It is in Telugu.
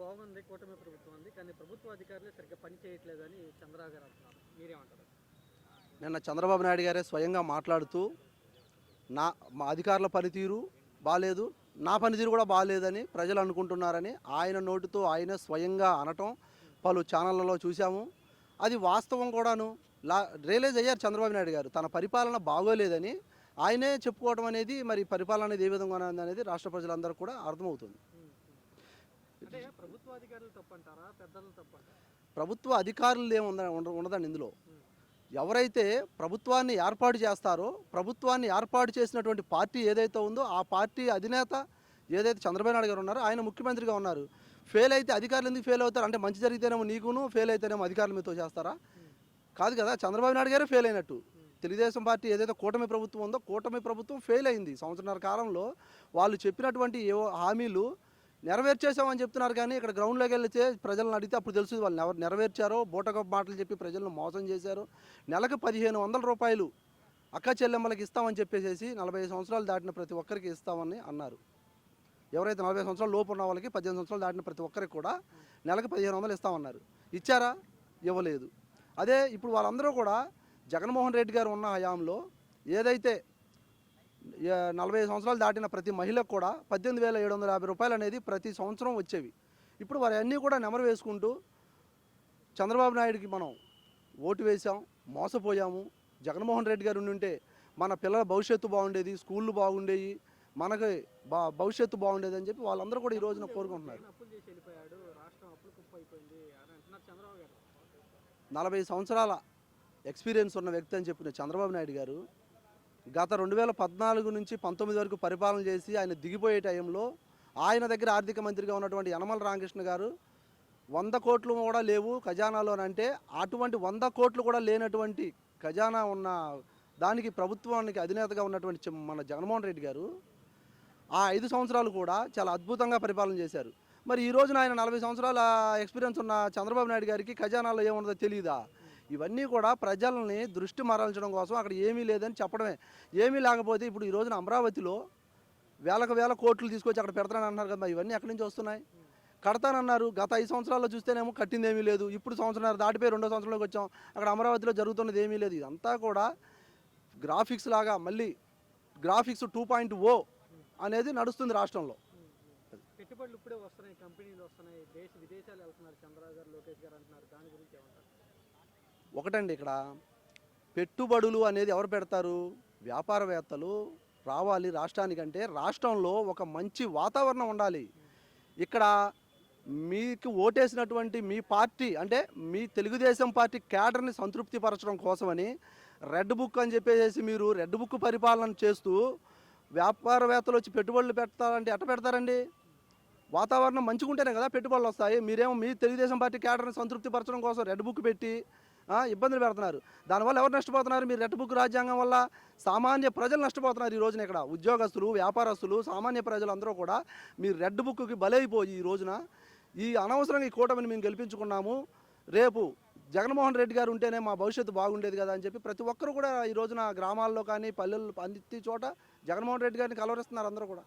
బాగుంది కూటమి ప్రభుత్వం ఉంది కానీ ప్రభుత్వ అధికారులు సరిగ్గా పని చేయట్లేదని చంద్రబాబు గారు అంటున్నారు. మీరేమంటారు? నిన్న చంద్రబాబు నాయుడు గారే స్వయంగా మాట్లాడుతూ నా మా అధికారుల పనితీరు బాగాలేదు నా పనితీరు కూడా బాగాలేదని ప్రజలు అనుకుంటున్నారని ఆయన నోటితో ఆయనే స్వయంగా అనటం పలు ఛానళ్ళలో చూసాము అది వాస్తవం కూడాను. లా రియలైజ్ అయ్యారు చంద్రబాబు నాయుడు గారు. తన పరిపాలన బాగోలేదని ఆయనే చెప్పుకోవడం అనేది మరి పరిపాలన అనేది ఏ విధంగా అనేది రాష్ట్ర ప్రజలందరూ కూడా అర్థమవుతుంది. అంటే ప్రభుత్వ అధికారులు తప్పంటారా? పెద్దలు తప్పంటారా? ప్రభుత్వ అధికారులు ఏమి ఉండదండి ఇందులో. ఎవరైతే ప్రభుత్వాన్ని ఏర్పాటు చేస్తారో ప్రభుత్వాన్ని ఏర్పాటు చేసినటువంటి పార్టీ ఏదైతే ఉందో ఆ పార్టీ అధినేత ఏదైతే చంద్రబాబు నాయుడు గారు ఉన్నారో ఆయన ముఖ్యమంత్రిగా ఉన్నారు. ఫెయిల్ అయితే అధికారులు ఎందుకు ఫెయిల్ అవుతారు? అంటే మంచి జరిగితేనేమో నీకును ఫెయిల్ అయితేనేమో అధికారుల మీతో చేస్తారా? కాదు కదా చంద్రబాబు నాయుడు గారే ఫెయిల్ అయినట్టు. తెలుగుదేశం పార్టీ ఏదైతే కూటమి ప్రభుత్వం ఉందో కూటమి ప్రభుత్వం ఫెయిల్ అయింది. సంవత్సరాల కాలంలో వాళ్ళు చెప్పినటువంటి ఏవో హామీలు నెరవేర్చేసామని చెప్తున్నారు కానీ ఇక్కడ గ్రౌండ్లోకి వెళ్తే ప్రజలను అడిగితే అప్పుడు తెలుసు వాళ్ళు ఎవరు నెరవేర్చారో బోటకప్ మాటలు చెప్పి ప్రజలను మోసం చేశారు. నెలకు పదిహేను వందల రూపాయలు అక్క చెల్లెమ్మలకి ఇస్తామని చెప్పేసి నలభై సంవత్సరాలు దాటిన ప్రతి ఒక్కరికి ఇస్తామని అన్నారు. ఎవరైతే నలభై సంవత్సరాల లోపు ఉన్న వాళ్ళకి పద్దెనిమిది సంవత్సరాలు దాటిన ప్రతి ఒక్కరికి కూడా నెలకు పదిహేను వందలు ఇస్తామన్నారు. ఇచ్చారా? ఇవ్వలేదు. అదే ఇప్పుడు వాళ్ళందరూ కూడా జగన్మోహన్ రెడ్డి గారు ఉన్న హయాంలో ఏదైతే నలభై ఐదు సంవత్సరాలు దాటిన ప్రతి మహిళకు కూడా పద్దెనిమిది వేల ఏడు వందల యాభై రూపాయలు అనేది ప్రతి సంవత్సరం వచ్చేవి. ఇప్పుడు వారి అన్నీ కూడా నెమరు వేసుకుంటూ చంద్రబాబు నాయుడికి మనం ఓటు వేసాం మోసపోయాము. జగన్మోహన్ రెడ్డి గారు ఉంటే మన పిల్లల భవిష్యత్తు బాగుండేది స్కూళ్ళు బాగుండేవి మనకి బా భవిష్యత్తు బాగుండేది అని చెప్పి వాళ్ళందరూ కూడా ఈ రోజున కోరుకుంటున్నారు. నలభై సంవత్సరాల ఎక్స్పీరియన్స్ ఉన్న వ్యక్తి అని చెప్పిన చంద్రబాబు నాయుడు గారు గత రెండు వేల పద్నాలుగు నుంచి పంతొమ్మిది వరకు పరిపాలన చేసి ఆయన దిగిపోయే టైంలో ఆయన దగ్గర ఆర్థిక మంత్రిగా ఉన్నటువంటి యనమల రామకృష్ణ గారు వంద కోట్లు కూడా లేవు ఖజానాలో అంటే అటువంటి వంద కోట్లు కూడా లేనటువంటి ఖజానా ఉన్న దానికి ప్రభుత్వానికి అధినేతగా ఉన్నటువంటి మన జగన్మోహన్ రెడ్డి గారు ఆ ఐదు సంవత్సరాలు కూడా చాలా అద్భుతంగా పరిపాలన చేశారు. మరి ఈ రోజున ఆయన నలభై సంవత్సరాల ఎక్స్పీరియన్స్ ఉన్న చంద్రబాబు నాయుడు గారికి ఖజానాలో ఏమున్నదో తెలియదా ఇవన్నీ కూడా ప్రజల్ని దృష్టి మరల్చడం కోసం అక్కడ ఏమీ లేదని చెప్పడమే. ఏమీ లేకపోతే ఇప్పుడు ఈ రోజున అమరావతిలో వేలకు వేల కోట్లు తీసుకొచ్చి అక్కడ పెడతానని అన్నారు కదా ఇవన్నీ ఎక్కడి నుంచి వస్తున్నాయి? కడతానన్నారు. గత ఐదు సంవత్సరాల్లో చూస్తేనేమో కట్టింది ఏమీ లేదు. ఇప్పుడు సంవత్సరం దాటిపోయి రెండో సంవత్సరంలోకి వచ్చాం. అక్కడ అమరావతిలో జరుగుతున్నది ఏమీ లేదు. ఇదంతా కూడా గ్రాఫిక్స్ లాగా మళ్ళీ గ్రాఫిక్స్ టూ పాయింట్ ఓ అనేది నడుస్తుంది రాష్ట్రంలో. పెట్టుబడులు ఇప్పుడే వస్తున్నాయి కంపెనీలు వస్తున్నాయి దేశ విదేశాలు వెళ్తున్నారు చంద్రబాబు గారు లోకేష్ గారు అంటున్నారు. దాని గురించి ఏమంటారు? ఒకటండి ఇక్కడ. పెట్టుబడులు అనేది ఎవరు పెడతారు? వ్యాపారవేత్తలు రావాలి రాష్ట్రానికంటే రాష్ట్రంలో ఒక మంచి వాతావరణం ఉండాలి. ఇక్కడ మీకు ఓటేసినటువంటి మీ పార్టీ అంటే మీ తెలుగుదేశం పార్టీ క్యాడర్ని సంతృప్తి పరచడం కోసమని రెడ్ బుక్ అని చెప్పేసి మీరు రెడ్ బుక్ పరిపాలన చేస్తూ వ్యాపారవేత్తలు వచ్చి పెట్టుబడులు పెడతారంటే ఎట్ట పెడతారండి? వాతావరణం మంచిగా ఉంటేనే కదా పెట్టుబడులు వస్తాయి. మీరేమో మీ తెలుగుదేశం పార్టీ క్యాడర్ని సంతృప్తి పరచడం కోసం రెడ్ బుక్ పెట్టి ఇబ్బందులు పెడుతున్నారు. దానివల్ల ఎవరు నష్టపోతున్నారు? మీరు రెడ్ బుక్ రాజ్యాంగం వల్ల సామాన్య ప్రజలు నష్టపోతున్నారు ఈ రోజున ఇక్కడ. ఉద్యోగస్తులు వ్యాపారస్తులు సామాన్య ప్రజలు అందరూ కూడా మీరు రెడ్ బుక్కి బలైపోయి ఈ రోజున ఈ అనవసరంగా ఈ కూటమిని మేము గెలిపించుకున్నాము. రేపు జగన్మోహన్ రెడ్డి గారు ఉంటేనే మా భవిష్యత్తు బాగుండేది కదా అని చెప్పి ప్రతి ఒక్కరు కూడా ఈ రోజున గ్రామాల్లో కానీ పల్లెల్లో అన్ని చోట జగన్మోహన్ రెడ్డి గారిని కలవరిస్తున్నారు అందరూ కూడా.